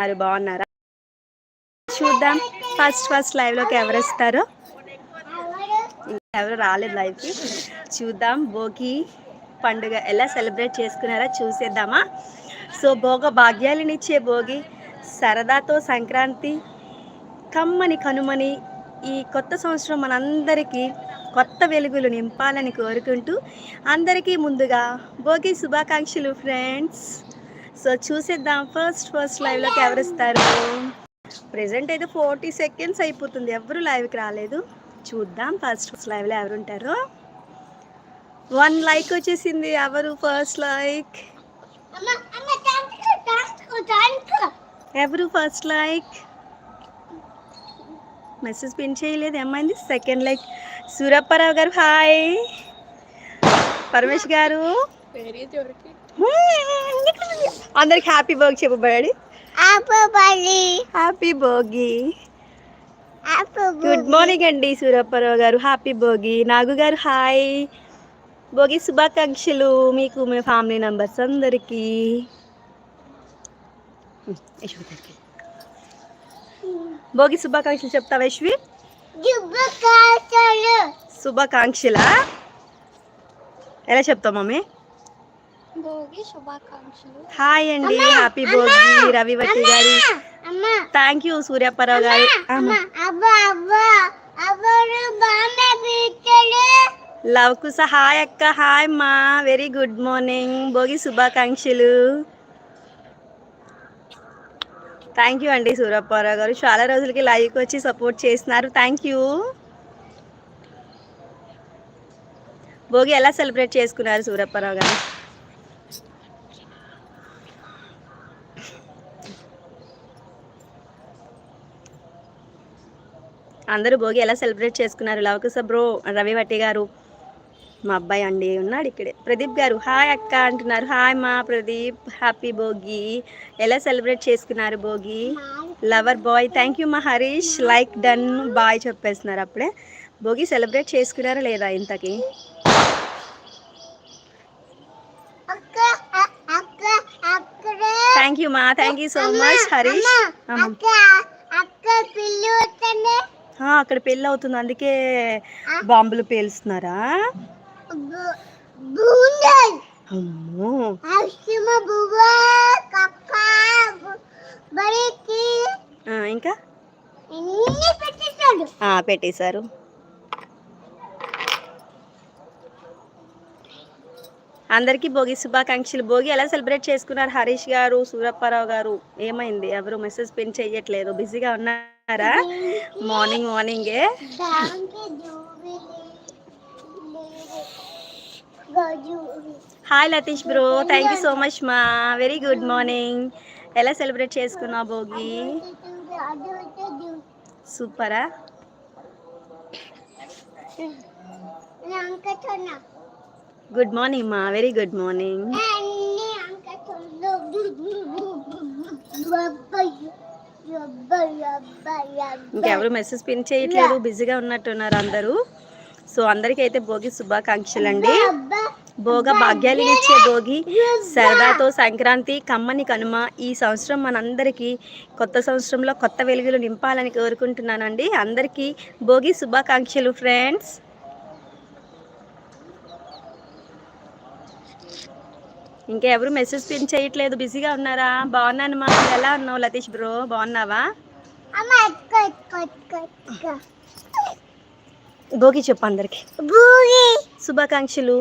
ఉన్నారు బాగున్నారా? చూద్దాం. ఫస్ట్ ఫస్ట్ లైవ్లోకి ఎవరు వస్తారో? ఎవరు రాలేదు లైవ్కి చూద్దాం. భోగి పండుగ ఎలా సెలబ్రేట్ చేసుకున్నారా చూసేద్దామా. సో భోగ భాగ్యాలనిచ్చే భోగి సరదాతో సంక్రాంతి కమ్మని కనుమని ఈ కొత్త సంవత్సరం మనందరికీ కొత్త వెలుగులు నింపాలని కోరుకుంటూ అందరికీ ముందుగా భోగి శుభాకాంక్షలు ఫ్రెండ్స్. సో చూసేద్దాం. ఫస్ట్ ఫస్ట్ లైవ్లోకి ఎవరు ఇస్తారు ప్రజెంట్ అయితే ఫార్టీ సెకండ్స్ అయిపోతుంది. ఎవరు లైవ్కి రాలేదు? చూద్దాం. ఫస్ట్ ఫస్ట్ లైవ్లో ఎవరుంటారో వన్ లైక్ వచ్చేసింది. ఎవరు ఫస్ట్ లైక్ ఎవరు ఫస్ట్ లైక్ మెసేజ్ పిన్ చేయలేదు. ఏమైంది? సెకండ్ లైక్ సూరప్పారావు గారు హాయ్ పరమేష్ గారు. అందరికి హ్యాపీ బర్గ్ చెప్పబడి హ్యాపీ భోగి గుడ్ మార్నింగ్ అండి సూరప్పారావు గారు. హ్యాపీ భోగి నాగు గారు హాయ్ భోగి శుభాకాంక్షలు మీకు మీ ఫ్యామిలీ మెంబర్స్ అందరికీ. భోగి శుభాకాంక్షలు చెప్తావా యశ్వి? శుభాకాంక్షలా? ఎలా చెప్తావు మమ్మీ? భోగి శుభాకాంక్షలు. హాయ్ అండి. హ్యాపీ భోగి. రవివట్టి గారు. థ్యాంక్ యూ సూర్యాప్పారావు గారు. లవ్ కుస హాయ్ అక్క హాయ్ మా వెరీ గుడ్ మార్నింగ్ భోగి శుభాకాంక్షలు. థ్యాంక్ యూ అండి సూరప్పారావు గారు. చాలా రోజులకి లైవ్కి వచ్చి సపోర్ట్ చేస్తున్నారు. థ్యాంక్ యూ భోగి ఎలా సెలబ్రేట్ చేసుకున్నారు సూరప్పారావు గారు? అందరూ భోగి ఎలా సెలబ్రేట్ చేసుకున్నారు? లవకుశ బ్రో రవి వట్టి గారు మా అబ్బాయి అండి ఉన్నాడు ఇక్కడే. ప్రదీప్ గారు హాయ్ అక్క అంటున్నారు. హాయ్ మా ప్రదీప్ హ్యాపీ భోగి. ఎలా సెలబ్రేట్ చేసుకున్నారు Bhogi? Lover boy thank you మా హరీష్ లైక్ డన్ బాయ్ చెప్పేస్తున్నారు అప్పుడే. భోగి సెలబ్రేట్ చేసుకున్నారా లేదా ఇంతకి? థ్యాంక్ యూ మా thank you so much Harish. అక్కడ పెళ్ళి అవుతుంది. అందుకే బాంబులు పేలుస్తున్నారా? అమ్మో. ఇంకా? పెట్టేశారు. అందరికీ భోగి శుభాకాంక్షలు. భోగి ఎలా సెలబ్రేట్ చేసుకున్నారు? హరీష్ గారు సూరప్పారావు గారు? ఏమైంది? ఎవరు మెసేజ్ పిన్ చెయ్యట్లేదు బిజీగా ఉన్నారా. మార్నింగ్ మార్నింగే. Hi Latish bro thank you so much మా. వెరీ గుడ్ మార్నింగ్ ఎలా సెలబ్రేట్ చేసుకున్నావు భోగి? సూపరా? గుడ్ మార్నింగ్ మా వెరీ గుడ్ మార్నింగ్ ఇంకెవరు మెసేజ్ పిన్ చేయట్లేదు బిజీగా ఉన్నట్టున్నారు అందరూ. సో అందరికీ అయితే భోగి శుభాకాంక్షలు అండి భోగ భాగ్యాలు ఇచ్చే భోగి సరదాతో సంక్రాంతి కమ్మని కనుమ ఈ సంవత్సరం మనందరికీ కొత్త సంవత్సరంలో కొత్త వెలుగులు నింపాలని కోరుకుంటున్నానండి. అందరికీ భోగి శుభాకాంక్షలు ఫ్రెండ్స్. ఇంకా ఎవరు మెసేజ్ పిన్ చేయట్లేదు బిజీగా ఉన్నారా? బాగున్నాను మా ఎలా ఉన్నావు లతీష్ బ్రో? బాగున్నావా? భోగి చెప్పు అందరికి. శుభాకాంక్షలు.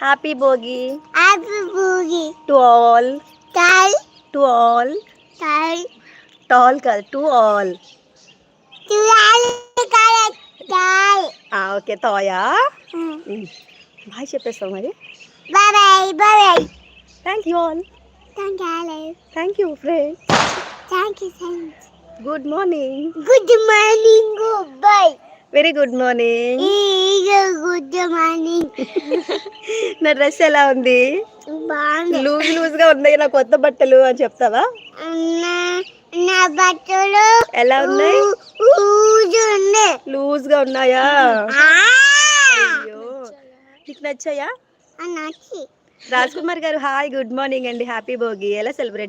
Happy Bhogi. To all to all tall కాదు టు ఆల్ ఓకే తోయా? బాయ్ చెప్పేస్తావు మరి. Thank you all thank you friend good morning good morning bye very good morning good morning నా డ్రెస్ ఎలా ఉంది? లూజ్ లూజ్గా ఉన్నాయి నా కొత్త బట్టలు అని చెప్తావా? నా- బట్టలు ఎలా ఉన్నాయి? లూజ్గా ఉన్నాయా? నీకు నచ్చాయా? రాజ్ కుమార్ గారు హాయ్ గుడ్ మార్నింగ్ అండి. హ్యాపీ భోగి. ఎలా సెలబ్రేట్